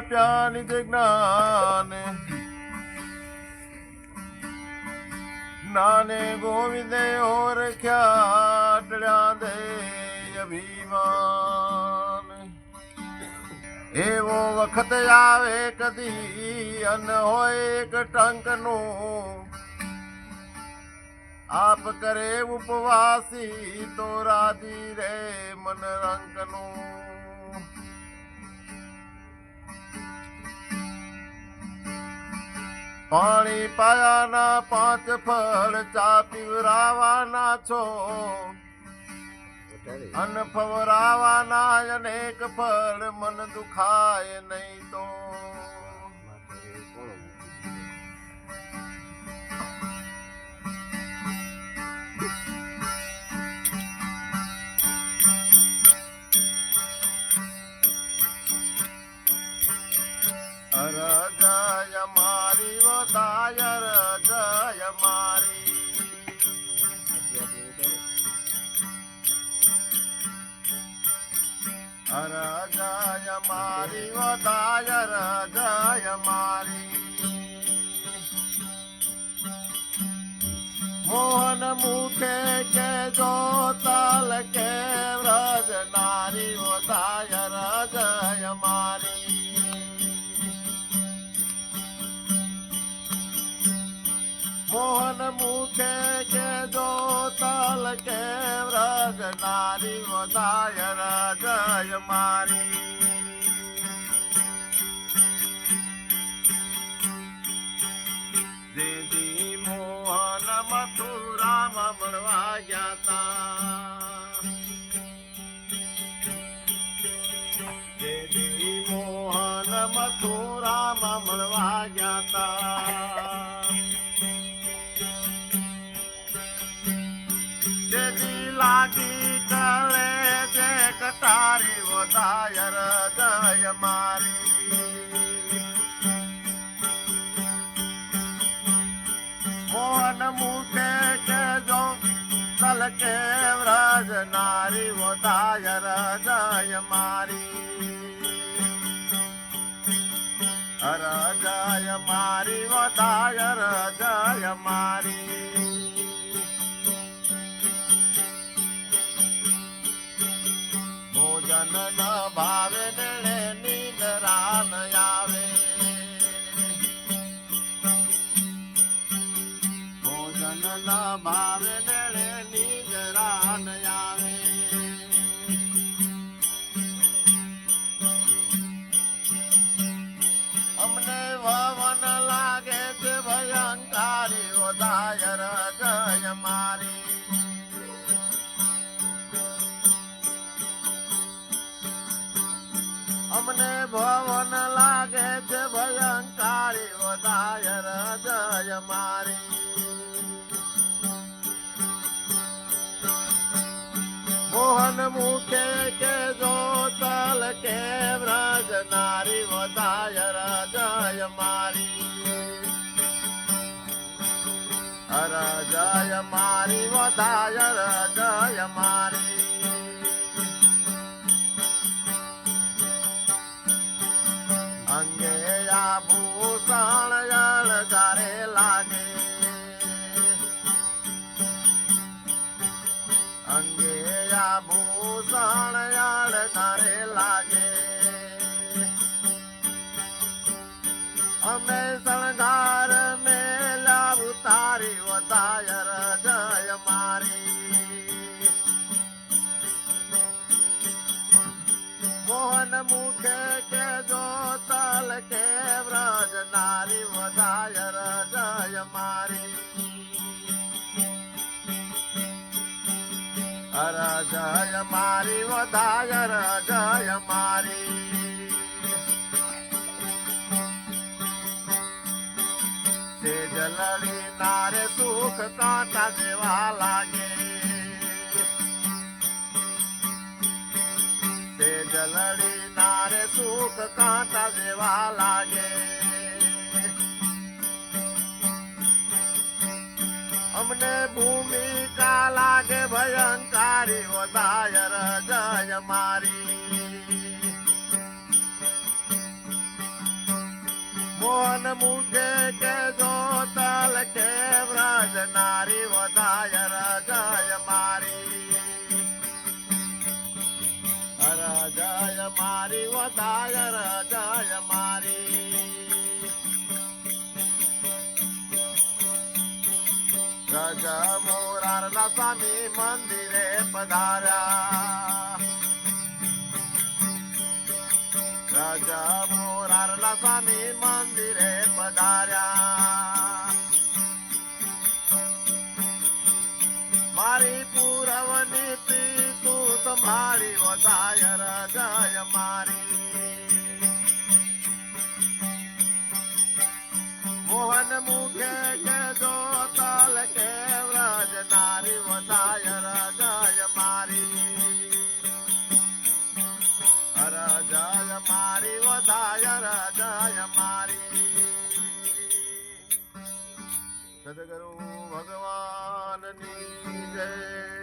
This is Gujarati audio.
નિજ જ્ઞાન. નાને ગોવિંદે ઓર ખ્યાટડ્યા દે અભિમાન. એવો વખત આવે કદી અન હોય એક ટંકનું. આપ કરે ઉપવાસી તો રાધી રે મન રંકનું પાણી પાયાના પાંચ ફળ ચા પીવરાવાના છો. અન ફવરાવાના અનેક ફળ, મન દુખાય નહીં તો. અર અર જય મારી, વધાય ર જય મારી. મોહન મુખે કે જો તાલ કે વ્રજ નારી, વધાય ર જય મારી. મોહન મુખે કે જો કે વ્રજ નારી વધાય જય મારી દીદી મોહન મથુરામાં મળવા ગયા તા. દેદી મોહન મથુરામાં મળવા ગયા છે કટારી વધાય જય મારી. મોહન મુખે કે જો તલ કે વ્રજ, નારી વધાય જય મારી. હર જય મારી, વધાય જય મારી. ભાવે ને નિંદરા ન આવે. ભોજન ના ભાવે ને નિંદરા ન આવે. અમને વવન લાગે છે ભયંકારી વધાય જય મારી. ભવન લાગે છે ભયંકારી વધાય જય મારી. મોહન મુખે કે જો તલ કે વ્રજ નારી વધાય જય મારી. હર જય મારી વધાય જય મારી. આભૂષણ અળગારે લાગે. અંગે આભૂષણ અળગારે લાગે. મોહન મુખે કે જો તલ કે વ્રજ નારી વધાય જય મારી. હર જય મારી વધાય રજય મારી. જલડી નારે સુખ કાંટા જેવા લાગે. તે જલડી નારે સુખ કાંટા જેવા લાગે અમને ભૂમિકા લાગે ભયંકારી વધાય જય મારી મોહન મુખે કે જો તલ કે વ્રજ નારી વધાય રજય મારી રજય મારી વધાય રજય મારી રજ મોરાર ના સ્વામી મંદિરે પધાર્યા રાજા મોરારના સ્વામી મંદિરે પધાર્યા મારી પૂરવની પી તું સંભાળી વધાય રાજાય મારી. મોહન મુખે કે જો તાલ કે વ્રજ નારી, વધાય રજાય મારી. રજાય મારી, વધાય રજાય મારી. સદગુરુ ભગવાનની જય.